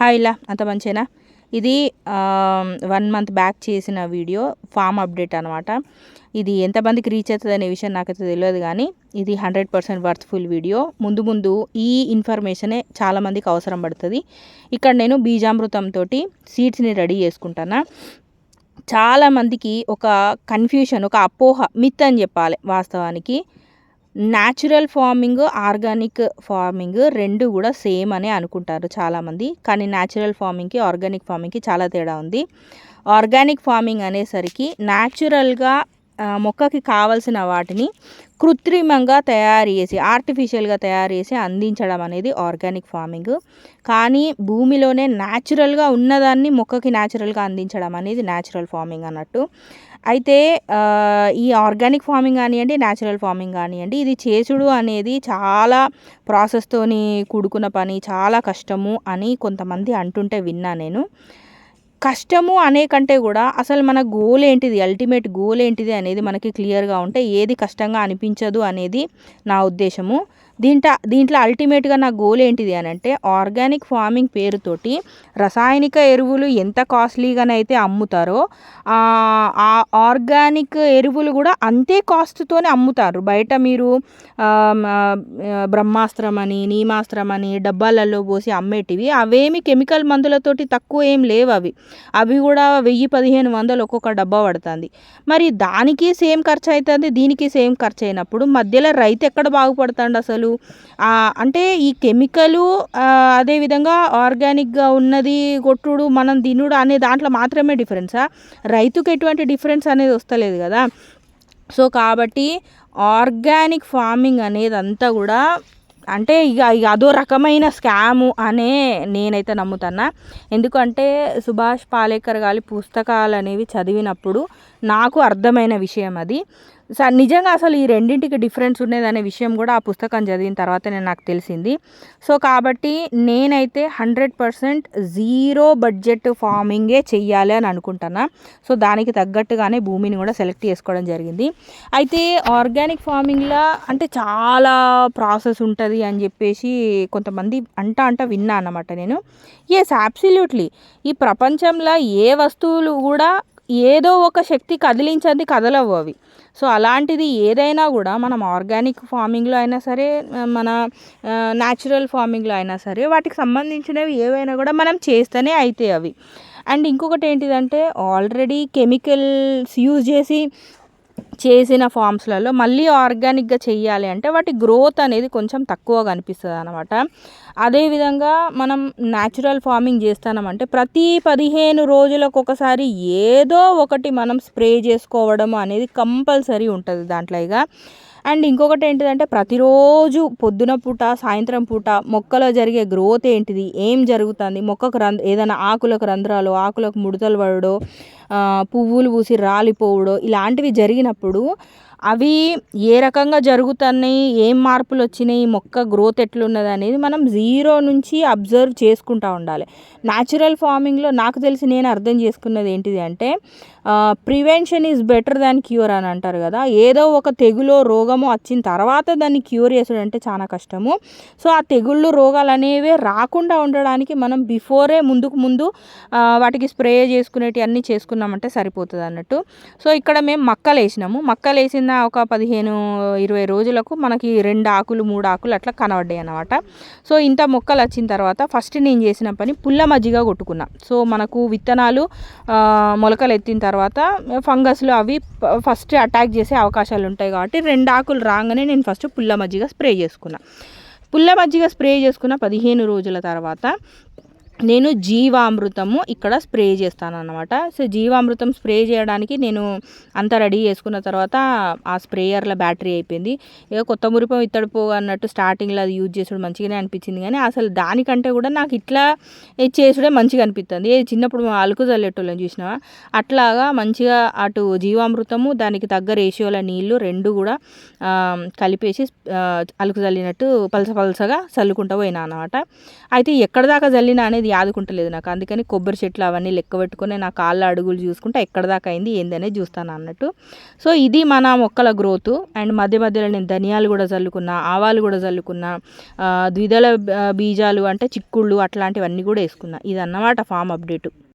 Hi ఇలా అంత మంచిగా ఇది వన్ మంత్ బ్యాక్ చేసిన వీడియో ఫామ్ అప్డేట్ అనమాట ఇది ఎంతమందికి రీచ్ అవుతుంది అనే విషయం నాకైతే తెలియదు కానీ ఇది హండ్రెడ్ పర్సెంట్ వర్త్ఫుల్ వీడియో. ముందు ముందు ఈ ఇన్ఫర్మేషనే చాలామందికి అవసరం పడుతుంది. ఇక్కడ నేను బీజామృతంతో సీడ్స్ని రెడీ చేసుకుంటాను? చాలామందికి ఒక కన్ఫ్యూషన్ ఒక అపోహ మిత్ అని చెప్పాలి వాస్తవానికి. న్యాచురల్ ఫార్మింగ్ ఆర్గానిక్ ఫార్మింగ్ రెండు కూడా సేమ్ అని అనుకుంటారు చాలామంది. కానీ న్యాచురల్ ఫార్మింగ్కి ఆర్గానిక్ ఫార్మింగ్కి చాలా తేడా ఉంది. ఆర్గానిక్ ఫార్మింగ్ అనేసరికి న్యాచురల్గా మొక్కకి కావలసిన వాటిని కృత్రిమంగా తయారు చేసి ఆర్టిఫిషియల్గా తయారు చేసి అందించడం అనేది ఆర్గానిక్ ఫార్మింగ్ కానీ భూమిలోనే న్యాచురల్గా ఉన్నదాన్ని మొక్కకి న్యాచురల్గా అందించడం అనేది న్యాచురల్ ఫార్మింగ్ అన్నట్టు. అయితే ఈ ఆర్గానిక్ ఫార్మింగ్ కానివ్వండి న్యాచురల్ ఫార్మింగ్ కానివ్వండి ఇది చేసుడు అనేది చాలా ప్రాసెస్తోని కూడుకున్న పని చాలా కష్టము అని కొంతమంది అంటుంటే విన్నా నేను. కష్టము అనే కంటే కూడా అసలు మన గోల్ ఏంటిది? అల్టిమేట్ గోల్ ఏంటిది అనేది మనకి క్లియర్గా ఉంటే ఏది కష్టంగా అనిపించదు అనేది నా ఉద్దేశము. దీంట్లో దీంట్లో అల్టిమేట్గా నా గోల్ ఏంటిది అని అంటే ఆర్గానిక్ ఫార్మింగ్ పేరుతోటి రసాయనిక ఎరువులు ఎంత కాస్ట్లీగానైతే అమ్ముతారో ఆ ఆర్గానిక్ ఎరువులు కూడా అంతే కాస్ట్తోనే అమ్ముతారు. బయట మీరు బ్రహ్మాస్త్రం అని నీమాస్త్రం అని డబ్బాలలో పోసి అమ్మేటివి అవేమి కెమికల్ మందులతోటి తక్కువ ఏం లేవు అవి. అవి కూడా వెయ్యి పదిహేను వందలు ఒక్కొక్క డబ్బా పడుతుంది. మరి దానికి సేమ్ ఖర్చు అవుతుంది దీనికి సేమ్ ఖర్చు అయినప్పుడు మధ్యలో రైతు ఎక్కడ బాగుపడుతుంది అసలు? అంటే ఈ కెమికలు అదేవిధంగా ఆర్గానిక్గా ఉన్నది కొట్టుడు మనం తినుడు అనే దాంట్లో మాత్రమే డిఫరెన్సా రైతుకు ఎటువంటి డిఫరెన్స్ అనేది వస్తలేదు కదా? సో కాబట్టి ఆర్గానిక్ ఫార్మింగ్ అనేది అంతా కూడా అంటే ఇక ఇక అదో రకమైన స్కాము అనే నేనైతే నమ్ముతున్నా. ఎందుకంటే సుభాష్ పాలేకర్ గారి పుస్తకాలు అనేవి చదివినప్పుడు నాకు అర్థమైన విషయం అది. నిజంగా అసలు ఈ రెండింటికి డిఫరెన్స్ ఉండేదనే విషయం కూడా ఆ పుస్తకం చదివిన తర్వాత నేను నాకు తెలిసింది. సో కాబట్టి నేనైతే హండ్రెడ్ పర్సెంట్ జీరో బడ్జెట్ ఫార్మింగే చెయ్యాలి అని అనుకుంటున్నా. సో దానికి తగ్గట్టుగానే భూమిని కూడా సెలెక్ట్ చేసుకోవడం జరిగింది. అయితే ఆర్గానిక్ ఫార్మింగ్లో అంటే చాలా ప్రాసెస్ ఉంటుంది అని చెప్పేసి కొంతమంది అంట అంట విన్నా అన్నమాట నేను. ఎస్ అబ్సల్యూట్లీ ఈ ప్రపంచంలో ఏ వస్తువులు కూడా ఏదో ఒక శక్తి కదిలించంది కదలవు అవి. సో అలాంటిది ఏదైనా కూడా మనం ఆర్గానిక్ ఫార్మింగ్లో అయినా సరే మన న్యాచురల్ ఫార్మింగ్లో అయినా సరే వాటికి సంబంధించినవి ఏవైనా కూడా మనం చేస్తేనే అవుతాయి అవి. అండ్ ఇంకొకటి ఏంటిదంటే ఆల్రెడీ కెమికల్స్ యూజ్ చేసి చేసిన ఫామ్స్లలో మళ్ళీ ఆర్గానిక్గా చేయాలి అంటే వాటి గ్రోత్ అనేది కొంచెం తక్కువ కనిపిస్తుంది అనమాట అదేవిధంగా మనం న్యాచురల్ ఫార్మింగ్ చేస్తానమంటే ప్రతి పదిహేను రోజులకు ఒకసారి ఏదో ఒకటి మనం స్ప్రే చేసుకోవడం అనేది కంపల్సరీ ఉంటుంది దాంట్లో ఇక అండ్ ఇంకొకటి ఏంటిదంటే ప్రతిరోజు పొద్దున పూట సాయంత్రం పూట మొక్కలో జరిగే గ్రోత్ ఏంటిది ఏం జరుగుతుంది మొక్కకు రంధ్ర ఏదైనా ఆకులకు రంధ్రాలు ఆకులకు ముడతలు పడడో పువ్వులు పూసి రాలిపోవడం ఇలాంటివి జరిగినప్పుడు అవి ఏ రకంగా జరుగుతున్నాయి ఏం మార్పులు వచ్చినాయి మొక్క గ్రోత్ ఎట్లున్నది అనేది మనం జీరో నుంచి అబ్జర్వ్ చేసుకుంటూ ఉండాలి. న్యాచురల్ ఫార్మింగ్లో నాకు తెలిసి నేను అర్థం చేసుకున్నది ఏంటిది అంటే prevention is better than cure అని అంటారు కదా. ఏదో ఒక తెగులో రోగము వచ్చిన తర్వాత దాన్ని క్యూర్ చేసుడు అంటే చాలా కష్టము. సో ఆ తెగుళ్ళు రోగాలు అనేవి రాకుండా ఉండడానికి మనం బిఫోరే ముందుకు ముందు వాటికి స్ప్రే చేసుకునేటి అన్నీ చేసుకున్నామంటే సరిపోతుంది అన్నట్టు. సో ఇక్కడ మేము మక్కలు వేసినాము మక్కలు వేసిన ఒక పదిహేను ఇరవై రోజులకు మనకి రెండు ఆకులు మూడు ఆకులు అట్లా కనబడ్డాయి అనమాట సో ఇంత మొక్కలు వచ్చిన తర్వాత ఫస్ట్ నేను చేసిన పని పుల్ల మజ్జిగ కొట్టుకున్నా. సో మనకు విత్తనాలు మొలకలు ఎత్తిన తర్వాత ఫంగస్లు అవి ఫస్ట్ అటాక్ చేసే అవకాశాలు ఉంటాయి కాబట్టి రెండు ఆకులు రాగానే నేను ఫస్ట్ పుల్ల మజ్జిగ స్ప్రే చేసుకున్నా. పుల్ల మజ్జిగ స్ప్రే చేసుకున్న పదిహేను రోజుల తర్వాత నేను జీవామృతము ఇక్కడ స్ప్రే చేస్తాను అనమాట సో జీవామృతం స్ప్రే చేయడానికి నేను అంతా రెడీ చేసుకున్న తర్వాత ఆ స్ప్రేయర్ల బ్యాటరీ అయిపోయింది. ఇక కొత్త మురిపం ఇత్తడి పోగా అన్నట్టు స్టార్టింగ్లో అది యూజ్ చేసుడు మంచిగానే అనిపించింది. కానీ అసలు దానికంటే కూడా నాకు ఇట్లా చేసుడే మంచిగా అనిపిస్తుంది చిన్నప్పుడు అలుకు చల్లేటోళ్ళని చూసినావా? అట్లాగా మంచిగా అటు జీవామృతము దానికి తగ్గ రేషియోల నీళ్ళు రెండు కూడా కలిపేసి అలుకు చల్లినట్టు పలస పలసగా చల్లుకుంటూ పోయినా అనమాట అయితే ఎక్కడ దాకా చల్లినా అనేది ఆదుకుంటలేదు నాకు. అందుకని కొబ్బరి చెట్లు అవన్నీ లెక్క పెట్టుకుని నా కాళ్ళ అడుగులు చూసుకుంటే ఎక్కడ దాకా అయింది ఏందనేది చూస్తాను అన్నట్టు. సో ఇది మన మొక్కల గ్రోత్ అండ్ మధ్య మధ్యలో నేను ధనియాలు కూడా చల్లుకున్నా ఆవాలు కూడా చల్లుకున్నా ద్విదళ బీజాలు అంటే చిక్కుళ్ళు అట్లాంటివన్నీ కూడా వేసుకున్నా. ఇది అన్నమాట ఫామ్ అప్డేట్